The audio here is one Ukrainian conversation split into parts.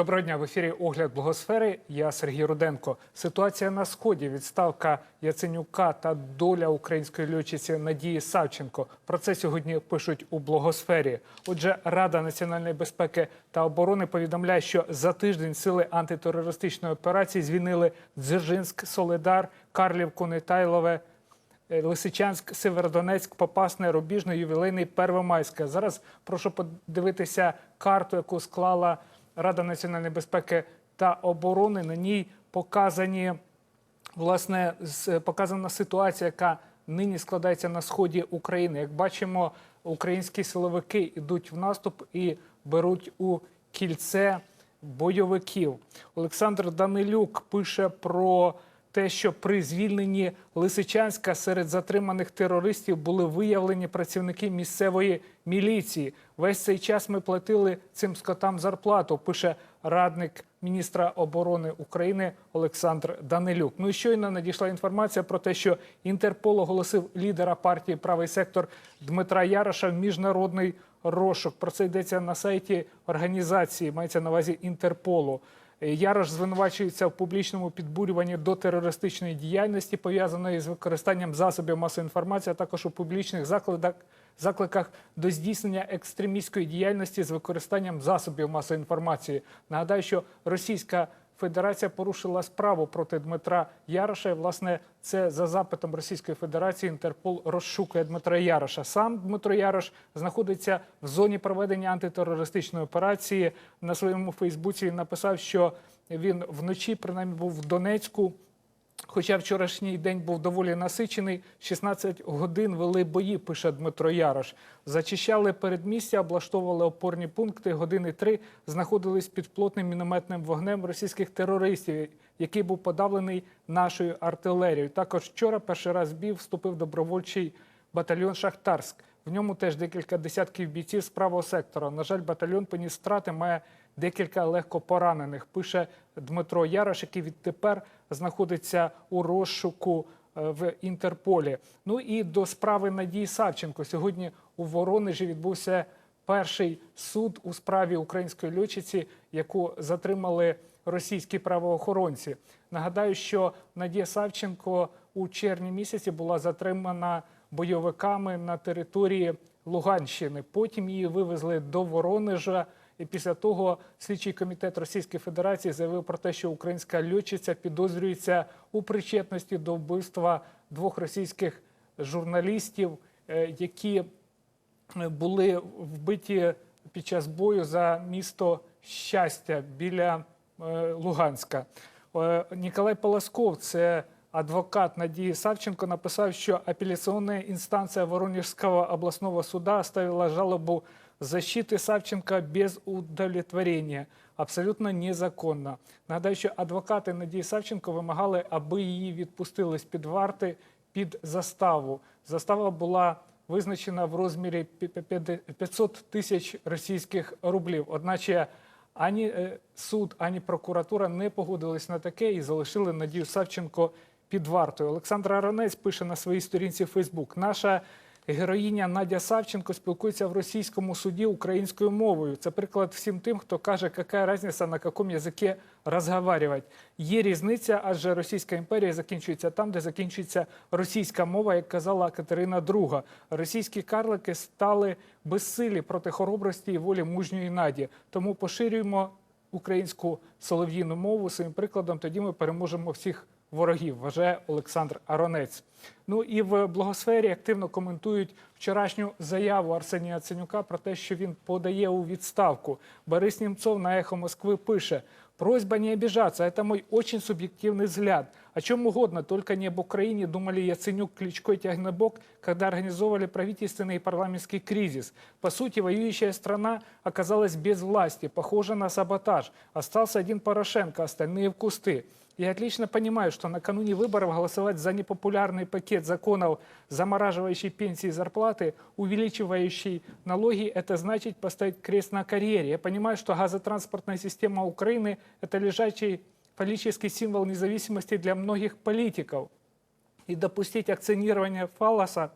Доброго дня в ефірі Огляд Благосфери. Я Сергій Руденко. Ситуація на сході, відставка Яценюка та доля української льотчиці Надії Савченко. Про це сьогодні пишуть у Благосфері. Отже, Рада національної безпеки та оборони повідомляє, що за тиждень сили антитерористичної операції звільнили Дзержинськ, Солидар, Карлівку, Нетайлове. Е, Лисичанськ, Северодонецьк, Попасне, Рубіжне, Ювілейний, Первомайське. Зараз прошу подивитися карту, яку склала Рада національної безпеки та оборони. На ній показані власне з- показана ситуація, яка нині складається на сході України. Як бачимо, українські силовики йдуть в наступ і беруть у кільце бойовиків. Олександр Данилюк пише про те, що при звільненні Лисичанська серед затриманих терористів були виявлені працівники місцевої міліції. Весь цей час ми платили цим скотам зарплату. Пише радник міністра оборони України Олександр Данилюк. Ну і щойно надійшла інформація про те, що Інтерпол оголосив лідера партії Правий сектор Дмитра Яроша в міжнародний розшук. Про це йдеться на сайті організації, мається на увазі Інтерполу. Ярош звинувачується в публічному підбурюванні до терористичної діяльності, пов'язаної з використанням засобів масової інформації, а також у публічних закладах, закликах до здійснення екстремістської діяльності з використанням засобів масової інформації. Нагадаю, що Російська Федерація порушила справу проти Дмитра Яроша. І, власне, це за запитом Російської Федерації Інтерпол розшукує Дмитра Яроша. Сам Дмитро Ярош знаходиться в зоні проведення антитерористичної операції. На своєму Фейсбуці він написав, що він вночі принаймні був в Донецьку. Хоча вчорашній день був доволі насичений, 16 годин вели бої, пише Дмитро Ярош. Зачищали передмістя, облаштовували опорні пункти. Години три знаходились під плотним мінометним вогнем російських терористів, який був подавлений нашою артилерією. Також вчора перший раз в бій вступив добровольчий батальйон Шахтарськ. В ньому теж декілька десятків бійців з правого сектора. На жаль, батальйон поніс страти, має декілька легко поранених. Пише Дмитро Ярош, який відтепер знаходиться у розшуку е, в Інтерполі. Ну і до справи Надії Савченко. Сьогодні у Воронежі відбувся перший суд у справі української льотчиці, яку затримали російські правоохоронці. Нагадаю, що Надія Савченко у червні місяці була затримана бойовиками на території Луганщини. Потім її вивезли до Воронежа. І після того слідчий комітет Російської Федерації заявив про те, що українська льотчиця підозрюється у причетності до вбивства двох російських журналістів, е, які е, були вбиті під час бою за місто щастя біля е, Луганська. Ніколай Полосков, це адвокат Надії Савченко, написав, що апеляційна інстанція Воронежського обласного суда оставила жалобу защиты Савченко без удовлетворення. Абсолютно незаконно. Нагадаю, що адвокати Надії Савченко вимагали, аби її відпустили з під варти під заставу. Застава була визначена в розмірі пі- пі- 500 тисяч російських рублів. Одначе ані е, суд, ані прокуратура не погодились на таке і залишили Надію Савченко під вартою. Олександр Аронець пише на своїй сторінці Фейсбук. Наша героїня Надя Савченко спілкується в російському суді українською мовою. Це приклад всім тим, хто каже, яка різниця на якому язикі розговаривати. Є різниця, адже Російська імперія закінчується там, де закінчується російська мова, як казала Катерина II. Російські карлики стали безсилі проти хоробрості і волі мужньої Наді. Тому поширюємо українську солов'їну мову своїм прикладом. Тоді ми переможемо всіх ворогів, вважає Олександр Аронець. Ну і в благосфері активно коментують вчорашню заяву Арсенія Яценюка про те, що він подає у відставку. Борис Німцов на ехо Москви пише. Просьба не обижаться, это мой очень субъективный взгляд. О чем угодно, только не об Украине думали Яценюк, Кличко и Тягнебок, когда организовывали правительственный и парламентский кризис. По сути, воюющая страна оказалась без власти, похожа на саботаж. Остался один Порошенко, остальные в кусты. Я отлично понимаю, что накануне выборов голосовать за непопулярный пакет законов, замораживающий пенсии и зарплаты, увеличивающий налоги, это значит поставить крест на карьере. Я понимаю, что газотранспортная система Украины – это лежачий политический символ независимости для многих политиков. И допустить акционирование фалоса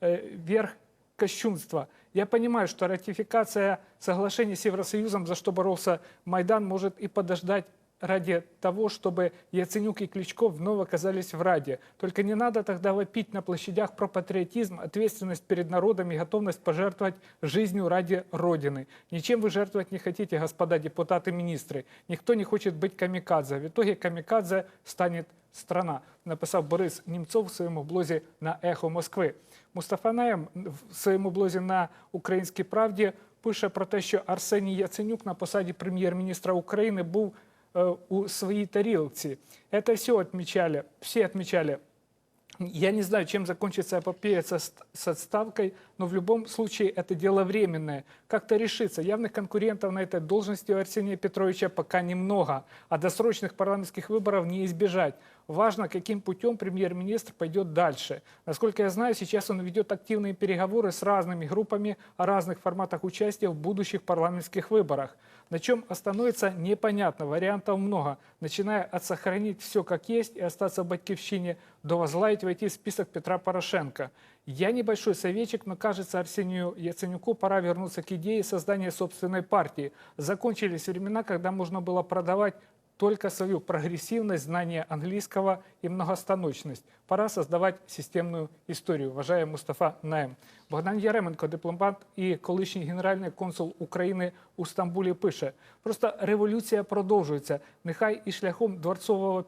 э, вверх кощунство. Я понимаю, что ратификация соглашения с Евросоюзом, за что боролся Майдан, может и подождать ради того, чтобы Яценюк и Кличко вновь оказались в Раде. Только не надо тогда вопить на площадях про патриотизм, ответственность перед народом и готовность пожертвовать жизнью ради Родины. Ничем вы жертвовать не хотите, господа депутаты-министры. Никто не хочет быть камикадзе. В итоге камикадзе станет страна, написав Борис Німцов в своєму блозі на Ехо Москви. Мустафа Наєм в своєму блозі на Українській правді пише про те, що Арсеній Яценюк на посаді прем'єр-міністра України був е, у своїй тарілці. Это все отмечали, все отмечали. Я не знаю, чем закончится эпопея со- с отставкой, но в любом случае это дело временное. Как-то решится. Явных конкурентов на этой должности у Арсения Петровича пока немного, а досрочных парламентских выборов не избежать. Важно, каким путем премьер-министр пойдет дальше. Насколько я знаю, сейчас он ведет активные переговоры с разными группами о разных форматах участия в будущих парламентских выборах. На чем остановится, непонятно. Вариантов много. Начиная от сохранить все как есть и остаться в батькивщине, до возглавить войти в список Петра Порошенко. Я небольшой советчик, но кажется, Арсению Яценюку пора вернуться к идее создания собственной партии. Закончились времена, когда можно было продавать только свою прогрессивность, знание английского и многостаночность. Пора создавать системную історію, вважає Мустафа Наєм. Богдан Яременко, дипломат і колишній генеральний консул України у Стамбулі, пише: просто революція продовжується. Нехай і шляхом дворцового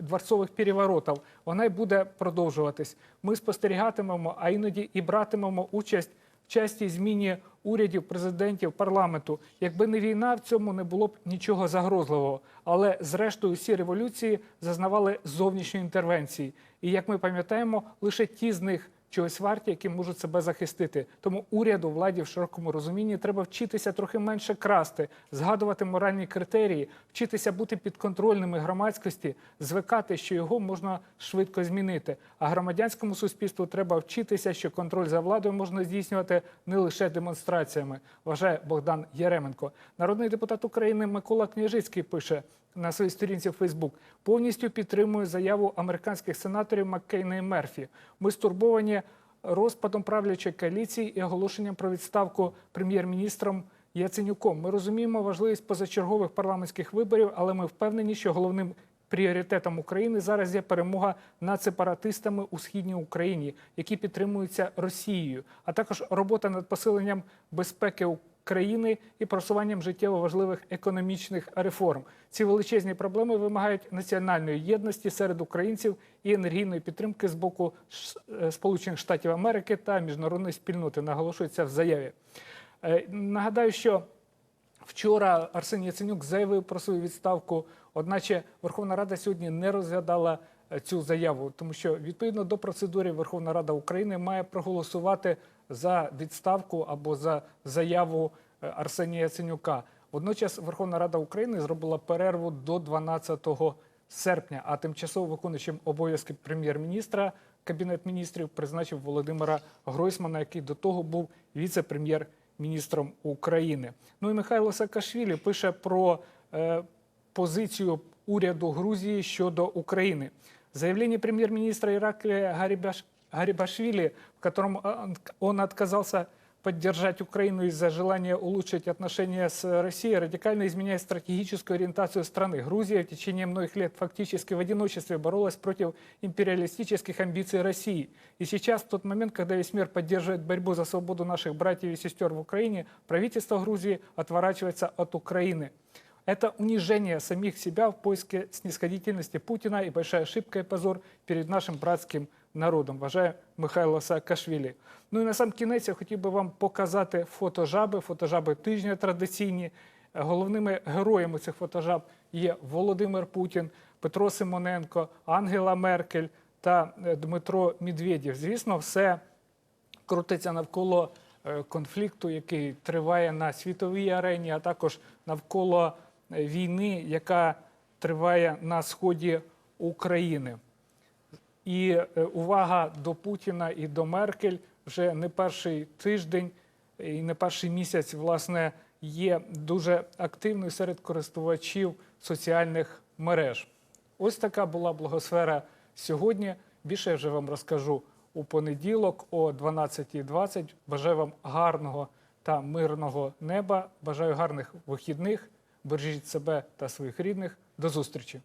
дворцових переворотів вона й буде продовжуватись. Ми спостерігатимемо, а іноді і братимемо участь в часті зміні урядів, президентів, парламенту. Якби не війна, в цьому не було б нічого загрозливого. Але зрештою всі революції зазнавали зовнішньої інтервенції. І як ми пам'ятаємо, лише ті з них чогось варті, які можуть себе захистити. Тому уряду, владі в широкому розумінні треба вчитися трохи менше красти, згадувати моральні критерії, вчитися бути підконтрольними громадськості, звикати, що його можна швидко змінити. А громадянському суспільству треба вчитися, що контроль за владою можна здійснювати не лише демонстраціями, вважає Богдан Яременко. Народний депутат України Микола Княжицький пише на своїй сторінці в Фейсбук. Повністю підтримую заяву американських сенаторів Маккейна і Мерфі. Ми стурбовані розпадом правлячої коаліції і оголошенням про відставку прем'єр-міністром Яценюком. Ми розуміємо важливість позачергових парламентських виборів, але ми впевнені, що головним пріоритетом України зараз є перемога над сепаратистами у східній Україні, які підтримуються Росією, а також робота над посиленням безпеки країни і просуванням життєво важливих економічних реформ. Ці величезні проблеми вимагають національної єдності серед українців і енергійної підтримки з боку е, Сполучених Штатів Америки та міжнародної спільноти. Наголошується в заяві. Е, Нагадаю, що Вчора Арсеній Яценюк заявив про свою відставку, одначе Верховна Рада сьогодні не розглядала е, цю заяву, тому що відповідно до процедури Верховна Рада України має проголосувати за відставку або за заяву е, Арсенія Яценюка. Водночас Верховна Рада України зробила перерву до 12 серпня, а тимчасово виконуючим обов'язки прем'єр-міністра Кабінет міністрів призначив Володимира Гройсмана, який до того був віце-прем'єр міністром України. Ну і Михайло Саакашвілі пише про е, позицію уряду Грузії щодо України. Заявление премьер-министра Ираклия Гарибаш- Гарибашвили, в котором он- он отказался поддержать Украину из-за желания улучшить отношения с Россией, радикально изменяет стратегическую ориентацию страны. Грузия в течение многих лет фактически в одиночестве боролась против империалистических амбиций России. И сейчас, в тот момент, когда весь мир поддерживает борьбу за свободу наших братьев и сестер в Украине, правительство Грузии отворачивается от Украины. Это унижение самих себя в поиске снисходительности Путина и большая ошибка и позор перед нашим братським народом, вважає Михайло Саакашвілі. Ну і на сам кінець я хотів би вам показати фотожаби, фотожаби тижня традиційні. Головними героями цих фотожаб є Володимир Путін, Петро Симоненко, Ангела Меркель та е, Дмитро Медведєв. Звісно, все крутиться навколо е, конфлікту, який триває на світовій арені, а також навколо е, війни, яка триває на сході України. І е, увага до Путіна і до Меркель вже не перший тиждень і не перший місяць, власне, є дуже активною серед користувачів соціальних мереж. Ось така була благосфера сьогодні. Більше я вже вам розкажу у понеділок о 12.20. Бажаю вам гарного та мирного неба. Бажаю гарних вихідних. Бережіть себе та своїх рідних. До зустрічі.